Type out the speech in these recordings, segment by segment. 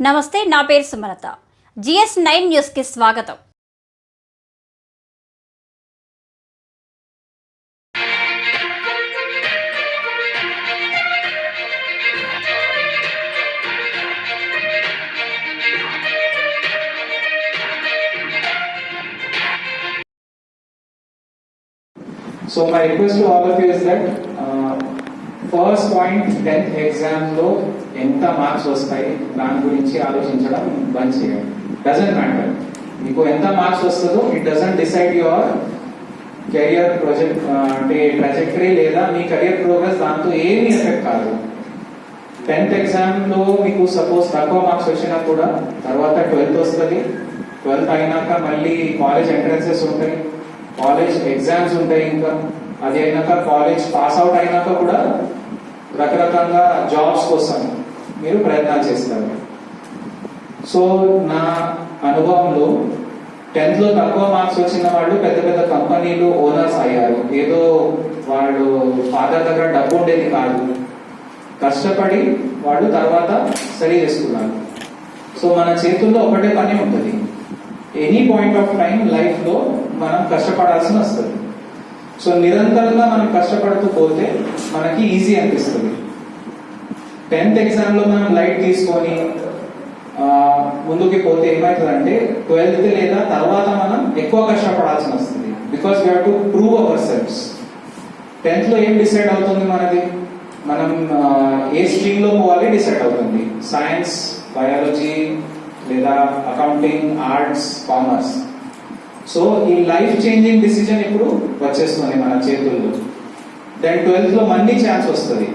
నమస్తే నా పేరు సుమలత జిఎస్ నైన్ న్యూస్కి స్వాగతం So my request to all of you is that uh, first point tenth ఎగ్జామ్లో ఎంత మార్క్స్ వస్తాయి? దాని గురించి ఆలోచించడం బంద్ చేయండి. డజంట్ మ్యాటర్ మీకు ఎంత మార్క్స్ వస్తుందో it doesn't decide your career project అంటే ట్రాజెక్టరీ లేదా మీ కెరియర్ ప్రోగ్రెస్ దాంతో ఏమీ ఎఫెక్ట్ కాదు. టెన్త్ ఎగ్జామ్లో మీకు సపోజ్ తక్కువ మార్క్స్ వచ్చినా కూడా తర్వాత ట్వెల్త్ వస్తుంది. ట్వెల్త్ అయినాక మళ్ళీ కాలేజ్ ఎంట్రన్సెస్ ఉంటాయి. కాలేజ్ ఎగ్జామ్స్ ఉంటాయి ఇంకా. అది అయినాక కాలేజ్ పాస్ అవుట్ అయినాక కూడా రకరకంగా జాబ్స్ కోసం మీరు ప్రయత్నాలు చేస్తారు. సో నా అనుభవంలో టెన్త్లో తక్కువ మార్క్స్ వచ్చిన వాళ్ళు పెద్ద పెద్ద కంపెనీలు ఓనర్స్ అయ్యారు. ఏదో వాళ్ళు ఫాదర్ దగ్గర డబ్బు ఉండేది కాదు. కష్టపడి వాళ్ళు తర్వాత స్టడీ చేసుకున్నారు. సో మన చేతుల్లో ఒకటే పని ఉంటుంది. ఎనీ పాయింట్ ఆఫ్ టైం లైఫ్లో మనం కష్టపడాల్సి వస్తుంది. సో నిరంతరంగా మనం కష్టపడుతూ పోతే మనకి ఈజీ అనిపిస్తుంది. టెన్త్ ఎగ్జామ్లో మనం లైట్ తీసుకొని ముందుకి పోతే ఏమవుతుందంటే ట్వెల్త్ లేదా తర్వాత మనం ఎక్కువ కష్టపడాల్సి వస్తుంది. Because we to prove our selfs టెన్త్లో ఏం డిసైడ్ అవుతుంది మనది? మనం ఏ స్ట్రీమ్లో పోవాలి డిసైడ్ అవుతుంది. సైన్స్ బయాలజీ లేదా అకౌంటింగ్ ఆర్ట్స్ కామర్స్ సో ఈ లైఫ్ చేంజింగ్ డిసిజన్ ఇప్పుడు వచ్చేస్తుంది మన చేతుల్లో. దెన్ ట్వెల్త్లో మళ్ళీ ఛాన్స్ వస్తుంది.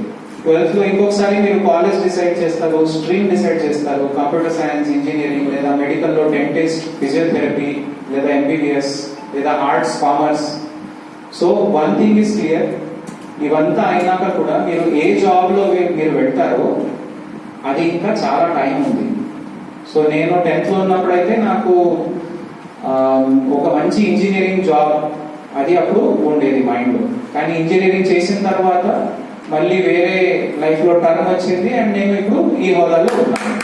ట్వెల్త్లో ఇంకొకసారి మీరు కాలేజ్ డిసైడ్ చేస్తారు స్ట్రీమ్ డిసైడ్ చేస్తారు కంప్యూటర్ సైన్స్ ఇంజనీరింగ్ లేదా మెడికల్లో డెంటిస్ట్ ఫిజియోథెరపీ లేదా ఎంబీబీఎస్ లేదా arts commerce so one thing is clear ఇవంతా అయినాక కూడా మీరు ఏ జాబ్లో మీరు మీరు పెడతారో అది ఇంకా చాలా టైం ఉంది. సో నేను టెన్త్లో ఉన్నప్పుడైతే నాకు ఒక మంచి ఇంజనీరింగ్ జాబ్ అది అప్పుడు ఉండేది మైండ్ కానీ ఇంజనీరింగ్ చేసిన తర్వాత మళ్ళీ వేరే లైఫ్లో టర్న్ వచ్చింది అండ్ నేను ఇప్పుడు ఈ హోదాలో ఉన్నాను.